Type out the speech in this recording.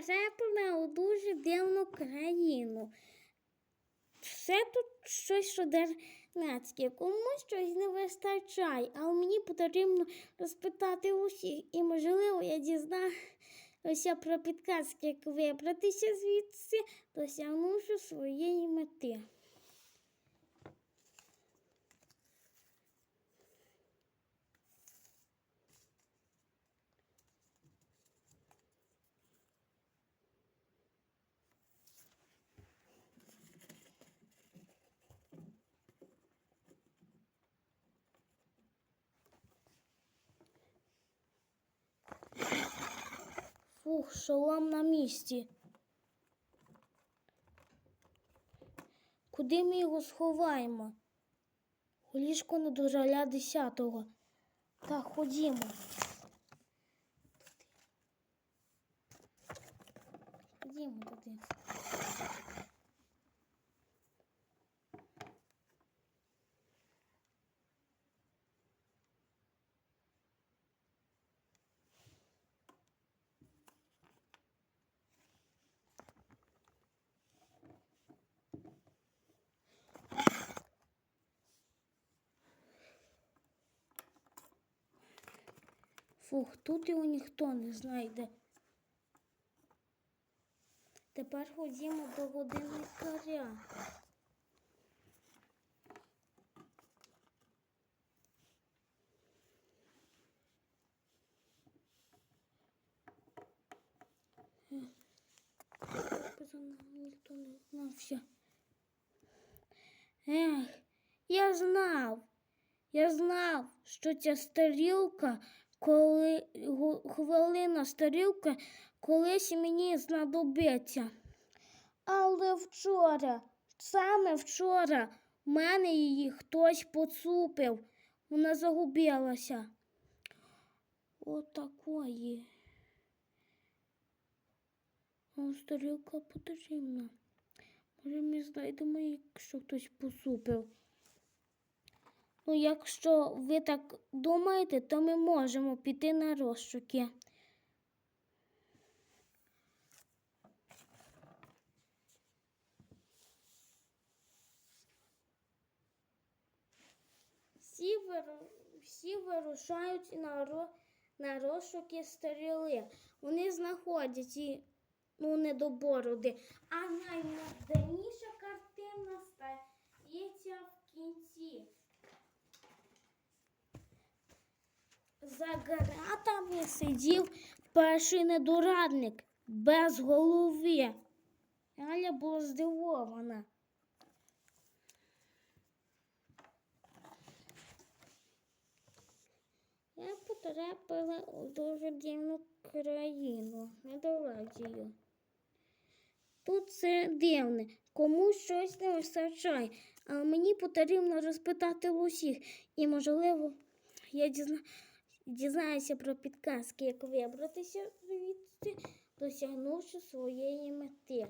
потрапила у дуже дивну країну. Все тут щось шодернацьке, комусь щось не вистачає, але мені потрібно розпитати усіх. І, можливо, я дізнаюся про підказки, як вибратися звідси, досягнувши своєї мети. Фух, шолом на місці. Куди ми його сховаємо? У ліжко не до жаля десятого. Так, ходімо. Ходімо туди. Фух, тут його ніхто не знайде. Тепер ходімо до годинникаря. Ніхто не знався. Ех, я знав. Я знав, що ця старілка, коли хвилина старілка, колись мені знадобиться. Але вчора, саме вчора, в мене її хтось поцупив. Вона загубилася. Отакої. А старілка потрібна. Може, ми знайдемо, якщо хтось поцупив. Ну, якщо ви так думаєте, то ми можемо піти на розшуки. Всі, виру... Всі вирушають на, ро... на розшуки стріли. Вони знаходять і ну, недобороди. А наймодерніша За ґратами сидів перший недорадник без голови. Аля була здивована. Я потрапила у дуже дивну країну, Недоладію. Тут все дивне, комусь щось не вистачає, а мені потрібно розпитати усіх. І, можливо, я дізна... дізнаюся про підказки, як вибратися звідси, досягнувши своєї мети.